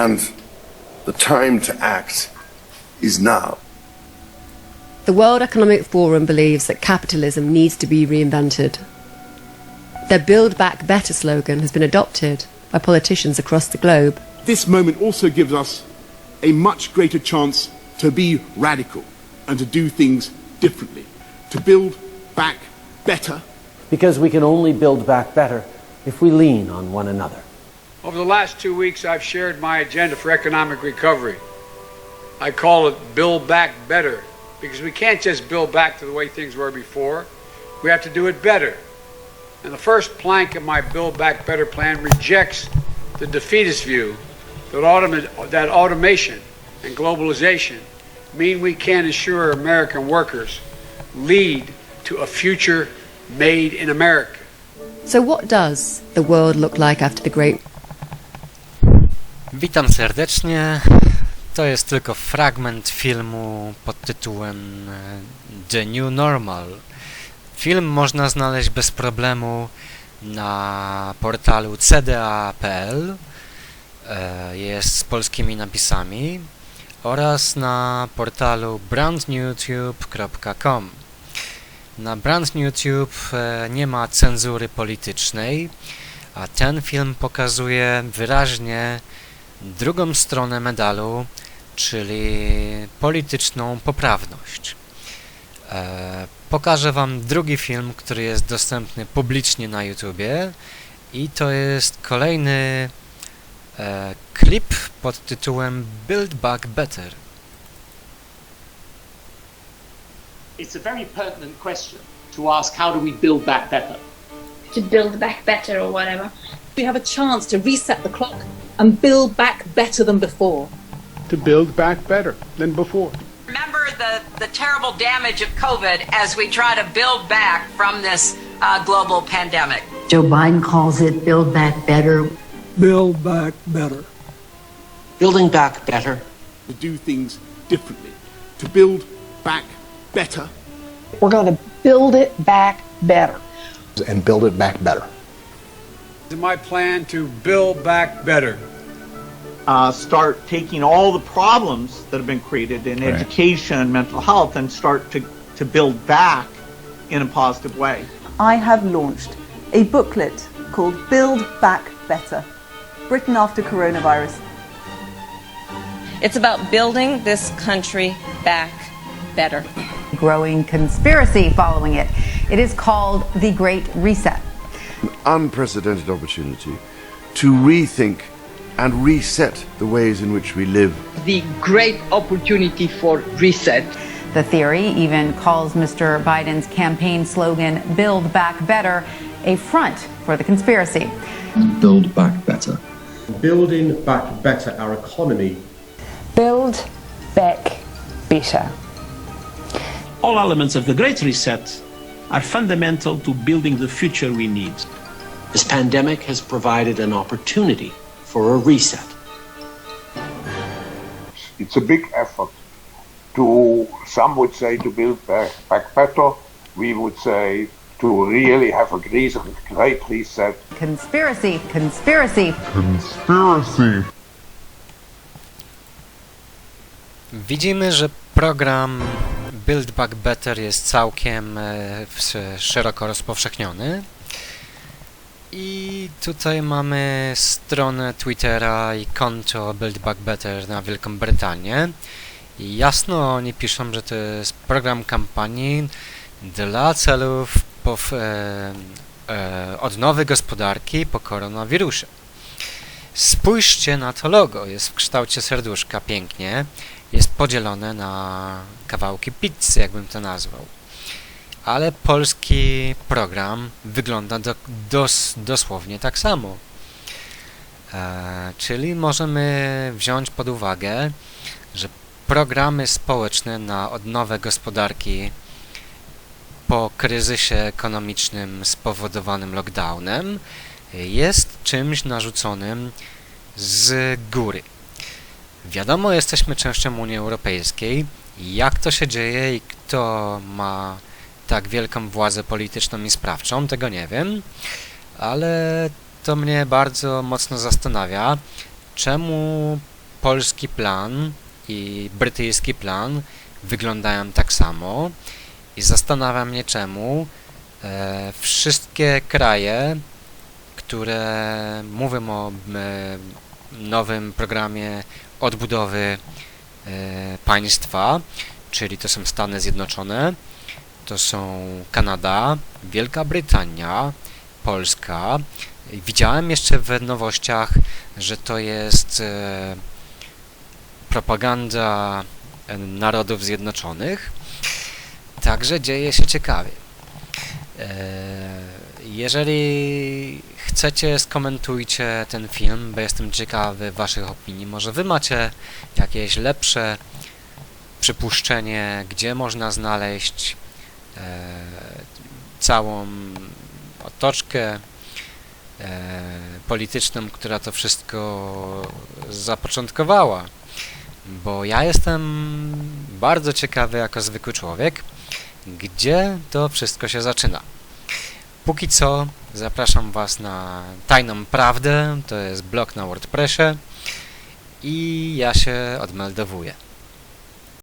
And the time to act is now. The World Economic Forum believes that capitalism needs to be reinvented. Their Build Back Better slogan has been adopted by politicians across the globe. This moment also gives us a much greater chance to be radical and to do things differently, to build back better. Because we can only build back better if we lean on one another. Over the last two weeks, I've shared my agenda for economic recovery. I call it Build Back Better because we can't just build back to the way things were before. We have to do it better. And the first plank of my Build Back Better plan rejects the defeatist view that, that automation and globalization mean we can't ensure American workers lead to a future made in America. So, what does the world look like after the Great Witam serdecznie. To jest tylko fragment filmu pod tytułem e, The New Normal. Film można znaleźć bez problemu na portalu cda.pl. e, Jest z polskimi napisami oraz na portalu brandnewtube.com. Na BrandNewTube e, nie ma cenzury politycznej, a ten film pokazuje wyraźnie drugą stronę medalu, czyli polityczną poprawność. E, pokażę Wam drugi film, który jest dostępny publicznie na YouTubie i to jest kolejny e, klip pod tytułem Build Back Better. it's a very pertinent question to ask how do we build back better? to build back better or whatever. We have a chance to reset the clock and build back better than before. To build back better than before. remember the, the terrible damage of COVID as we try to build back from this uh, global pandemic. Joe Biden calls it Build Back Better. Build back better. Building back better. To do things differently, to build back better. We're going to build it back better. And build it back better. It's my plan to build back better. uh, start taking all the problems that have been created in Right. education, mental health, and start to, to build back in a positive way. I have launched a booklet called Build Back Better Britain After Coronavirus. It's about building this country back better. Growing conspiracy following it. It is called the Great Reset. Unprecedented opportunity to rethink and reset the ways in which we live. The great opportunity for reset. The theory even calls Mr. Biden's campaign slogan, Build Back Better, a front for the conspiracy. Build back better. Building back better our economy. Build back better. All elements of the Great Reset are fundamental to building the future we need. This pandemic has provided an opportunity for a reset. It's a big effort to, some would say, to build back, back better. We would say to really have a great, great reset. Conspiracy, conspiracy. Conspiracy. Widzimy, że program Build Back Better jest całkiem e, w- szeroko rozpowszechniony. I tutaj mamy stronę Twittera i konto Build Back Better na Wielką Brytanię. I jasno oni piszą, że to jest program kampanii dla celów pow, e, e, odnowy gospodarki po koronawirusie. Spójrzcie na to logo, jest w kształcie serduszka pięknie, jest podzielone na kawałki pizzy, jakbym to nazwał. Ale polski program wygląda do, dos, dosłownie tak samo. E, czyli możemy wziąć pod uwagę, że programy społeczne na odnowę gospodarki po kryzysie ekonomicznym spowodowanym lockdownem jest czymś narzuconym z góry. Wiadomo, jesteśmy częścią Unii Europejskiej. Jak to się dzieje i kto ma tak wielką władzę polityczną i sprawczą, tego nie wiem, ale to mnie bardzo mocno zastanawia, czemu polski plan i brytyjski plan wyglądają tak samo i zastanawia mnie czemu e, wszystkie kraje, które mówią o e, nowym programie odbudowy e, państwa, czyli to są Stany Zjednoczone, to są Kanada, Wielka Brytania, Polska. Widziałem jeszcze w nowościach, że to jest e, propaganda e, Narodów Zjednoczonych. Także dzieje się ciekawie. E, jeżeli chcecie, skomentujcie ten film, bo jestem ciekawy Waszych opinii. Może Wy macie jakieś lepsze przypuszczenie, gdzie można znaleźć całą otoczkę e, polityczną, która to wszystko zapoczątkowała. Bo ja jestem bardzo ciekawy jako zwykły człowiek, gdzie to wszystko się zaczyna. Póki co zapraszam Was na Tajną Prawdę, to jest blog na WordPressie i ja się odmeldowuję.